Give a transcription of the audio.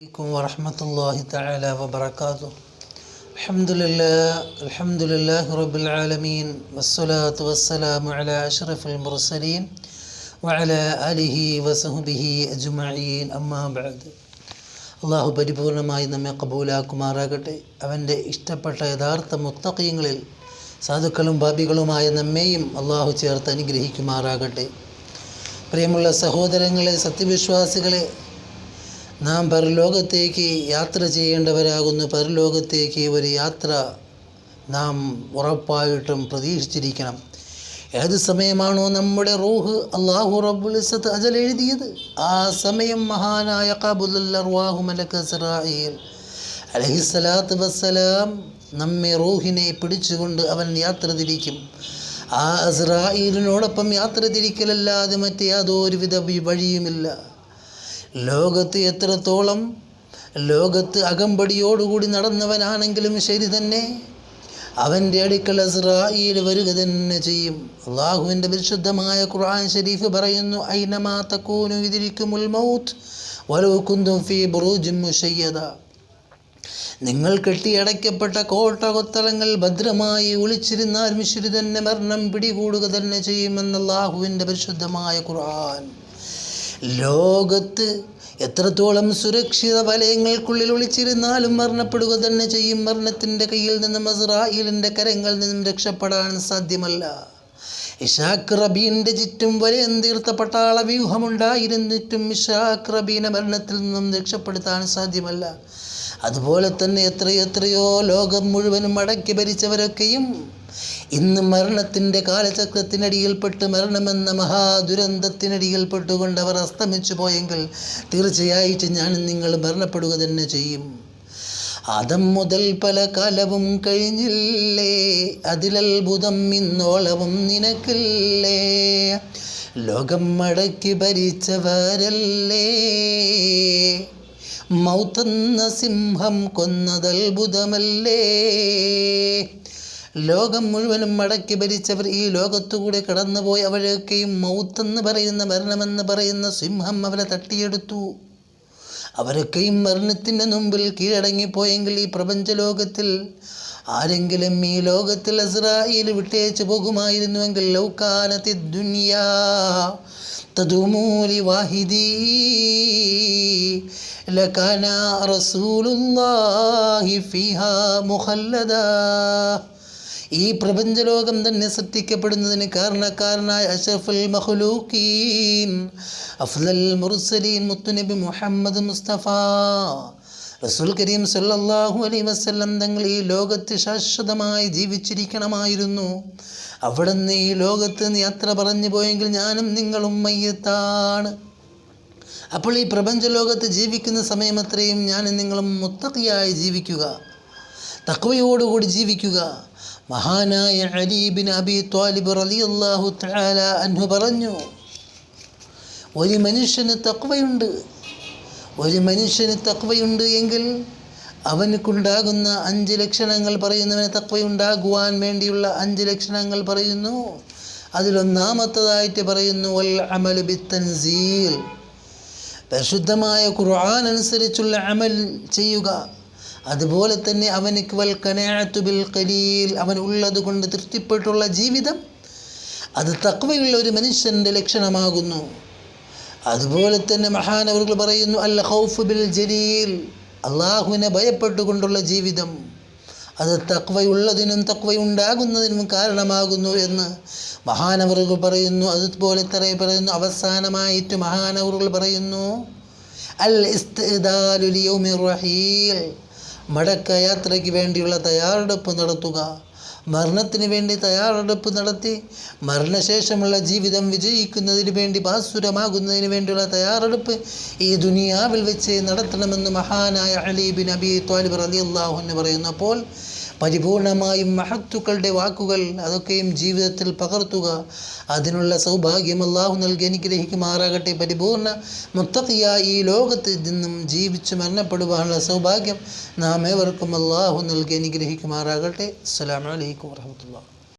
عليكم ورحمة الله تعالى وبركاته الحمد لله الحمد لله رب العالمين والصلاة والسلام على أشرف المرسلين وعلى آله وصحبه أجمعين أما بعد അള്ളാഹു പരിപൂർണമായി നമ്മെ കബൂലാക്കുമാറാകട്ടെ അവൻ്റെ ഇഷ്ടപ്പെട്ട യഥാർത്ഥ മുത്തക്കീങ്ങളിൽ സാധുക്കളും ഭാബികളുമായ നമ്മെയും അള്ളാഹു ചേർത്ത് അനുഗ്രഹിക്കുമാറാകട്ടെ പ്രിയമുള്ള സഹോദരങ്ങളെ സത്യവിശ്വാസികളെ നാം പരലോകത്തേക്ക് യാത്ര ചെയ്യേണ്ടവരാകുന്നു പരലോകത്തേക്ക് ഒരു യാത്ര നാം ഉറപ്പായിട്ടും പ്രതീക്ഷിച്ചിരിക്കണം. ഏത് സമയമാണോ നമ്മുടെ റൂഹ് അള്ളാഹു റബ്ബുൽ ഇസ്സത്ത് അജൽ എഴുതിയത്? ആ സമയം മഹാനായ കാബുല്ലാഹു മലക്ക് സിറായിൽ അലഹിസ്സലാത്ത് വസ്സലാം നമ്മെ റൂഹിനെ പിടിച്ചുകൊണ്ട് അവൻ യാത്ര തിരിക്കും. ആ അസ്രായിലിനോടൊപ്പം യാത്ര തിരിക്കലല്ലാതെ മറ്റേ യാതൊരുവിധ വഴിയുമില്ല. ലോകത്ത് എത്രത്തോളം ലോകത്ത് അകമ്പടിയോടുകൂടി നടന്നവനാണെങ്കിലും ശരി തന്നെ അവന്റെ അടുക്കൽ അസ്രായിൽ വരിക തന്നെ ചെയ്യും. അള്ളാഹുവിന്റെ വിശുദ്ധമായ ഖുർആൻ ഷരീഫ് പറയുന്നു ഐനമാ തക്കൂനു ഇതിരിക്കുമുൽ മൗത്ത് വലോ കുന്തും ഫീ മുശയ്യദ. നിങ്ങൾ കെട്ടിയടയ്ക്കപ്പെട്ട കോട്ട കൊത്തളങ്ങൾ ഭദ്രമായി ഒളിച്ചിരുന്നാൽ മിശ്രി തന്നെ മരണം പിടികൂടുക തന്നെ ചെയ്യുമെന്ന് അള്ളാഹുവിന്റെ പരിശുദ്ധമായ ഖുർആൻ. ലോകത്ത് എത്രത്തോളം സുരക്ഷിത വലയങ്ങൾക്കുള്ളിൽ ഒളിച്ചിരുന്നാലും മരണപ്പെടുക തന്നെ ചെയ്യും. മരണത്തിന്റെ കയ്യിൽ നിന്നും അസ്രായിലിന്റെ കരങ്ങളിൽ നിന്നും രക്ഷപ്പെടാൻ സാധ്യമല്ല. ഇഷാഖ് റബീന്റെ ചുറ്റും വലയം തീർത്ത പട്ടാള വ്യൂഹമുണ്ടായിരുന്നിട്ടും ഇഷാഖ് റബീനെ മരണത്തിൽ നിന്നും രക്ഷപ്പെടുത്താൻ സാധ്യമല്ല. അതുപോലെ തന്നെ എത്രയെത്രയോ ലോകം മുഴുവനും അടക്കി ഭരിച്ചവരൊക്കെയും ഇന്ന് മരണത്തിന്റെ കാലചക്രത്തിനടിയിൽപ്പെട്ട് മരണമെന്ന മഹാദുരന്തത്തിനടിയിൽപ്പെട്ടുകൊണ്ട് അവർ അസ്തമിച്ചു പോയെങ്കിൽ തീർച്ചയായിട്ടും ഞാൻ നിങ്ങൾ മരണപ്പെടുക തന്നെ ചെയ്യും. അതം മുതൽ പല കാലവും കഴിഞ്ഞില്ലേ? അതിലത്ഭുതം ഇന്നോളവും നിനക്കില്ലേ? ലോകം മടക്കി ഭരിച്ചവരല്ലേ? മൗത്തെന്ന സിംഹം കൊന്നതത്ഭുതമല്ലേ ലോകം മുഴുവനും മടക്കി ഭരിച്ചവർ ഈ ലോകത്തുകൂടെ കടന്നുപോയി അവരൊക്കെയും മൗത്തെന്ന് പറയുന്ന മരണമെന്ന് പറയുന്ന സിംഹം അവരെ തട്ടിയെടുത്തു. അവരൊക്കെയും മരണത്തിന്റെ മുമ്പിൽ കീഴടങ്ങിപ്പോയെങ്കിൽ ഈ പ്രപഞ്ചലോകത്തിൽ ആരെങ്കിലും ഈ ലോകത്തിൽ അസ്രായിൽ വിട്ടേച്ചു പോകുമായിരുന്നുവെങ്കിൽ ലൗകാനത്തി ദുനിയാ തതുമൂലി വാഹിദീ ലകാന റസൂലുല്ലാഹി ഫിഹാ മുഖല്ലദാ. ഈ പ്രപഞ്ചലോകം തന്നെ സൃഷ്ടിക്കപ്പെടുന്നതിന് കാരണക്കാരനായ അഷഫുൽ മഹ്ലൂക്കീൻ അഫ്ലൽ മുർസലീൻ മുത്തുനബി മുഹമ്മദ് മുസ്തഫ. റസൂൽ കരീം സല്ലല്ലാഹു അലൈഹി വസല്ലം തങ്ങൾ ഈ ലോകത്ത് ശാശ്വതമായി ജീവിച്ചിരിക്കണമായിരുന്നു. അവിടെ നിന്ന് ഈ ലോകത്ത് യാത്ര പറഞ്ഞു പോയെങ്കിൽ ഞാനും നിങ്ങളും മയ്യത്താണ്. അപ്പോൾ ഈ പ്രപഞ്ചലോകത്ത് ജീവിക്കുന്ന സമയം അത്രയും ഞാനും നിങ്ങളും മുത്തക്കിയായി ജീവിക്കുക. തക്വയോടുകൂടി ജീവിക്കുക. മഹാനായ അലീബിൻ അബി ത്വാലിബ് റളിയല്ലാഹു താല അൻഹു പറഞ്ഞു ഒരു മനുഷ്യന് തക്വയുണ്ട് ഒരു മനുഷ്യന് തക്വയുണ്ട് എങ്കിൽ അവനക്കുണ്ടാകുന്ന അഞ്ച് ലക്ഷണങ്ങൾ പറയുന്നവന് തക്വയുണ്ടാകുവാൻ വേണ്ടിയുള്ള അഞ്ച് ലക്ഷണങ്ങൾ പറയുന്നു. അതിലൊന്നാമത്തതായിട്ട് പറയുന്നു വൽ അമലു ബിത്തൻസീൽ. പരിശുദ്ധമായ ഖുർആൻ അനുസരിച്ചുള്ള അമൽ ചെയ്യുക. അതുപോലെ തന്നെ അവനക്ക് വൽ കനാത്തു ബിൽ കലീൽ അവൻ ഉള്ളത് കൊണ്ട് തൃപ്തിപ്പെട്ടുള്ള ജീവിതം അത് തക്വയുള്ള ഒരു മനുഷ്യന്റെ ലക്ഷണമാകുന്നു. അതുപോലെ തന്നെ മഹാനവറുകൾ പറയുന്നു അൽ ഹൗഫ് ബിൽ ജലീൽ അള്ളാഹുവിനെ ഭയപ്പെട്ടുകൊണ്ടുള്ള ജീവിതം. അത് തക്വയുള്ളതിനും തക്വയുണ്ടാകുന്നതിനും കാരണമാകുന്നു എന്ന് മഹാനവറുകൾ പറയുന്നു. അതുപോലെ തന്നെ പറയുന്നു അവസാനമായിട്ട് മഹാനവറുകൾ പറയുന്നു അൽ ഇസ്തിദാലുലിയൗമി റഹീൽ മടക്ക യാത്രയ്ക്ക് വേണ്ടിയുള്ള തയ്യാറെടുപ്പ് നടത്തുക. മരണത്തിന് വേണ്ടി തയ്യാറെടുപ്പ് നടത്തി മരണശേഷമുള്ള ജീവിതം വിജയിക്കുന്നതിന് വേണ്ടി ഭാസുരമാകുന്നതിന് വേണ്ടിയുള്ള തയ്യാറെടുപ്പ് ഈ ദുനിയാവിൽ വെച്ച് നടത്തണമെന്ന് മഹാനായ അലീബിൻ അബി ത്വാലിബ് അലി അള്ളാഹു എന്ന് അപ്പോൾ പരിപൂർണമായും മഹത്തുക്കളുടെ വാക്കുകൾ അതൊക്കെയും ജീവിതത്തിൽ പകർത്തുക. അതിനുള്ള സൗഭാഗ്യം അള്ളാഹു നൽകി അനുഗ്രഹിക്കുമാറാകട്ടെ. പരിപൂർണ മുത്തക്കിയായി ഈ ലോകത്ത് നിന്നും ജീവിച്ച് മരണപ്പെടുവാനുള്ള സൗഭാഗ്യം നാം ഏവർക്കും അള്ളാഹു നൽകി അനുഗ്രഹിക്കുമാറാകട്ടെ. അലൈക്കും വറഹമത്തുള്ള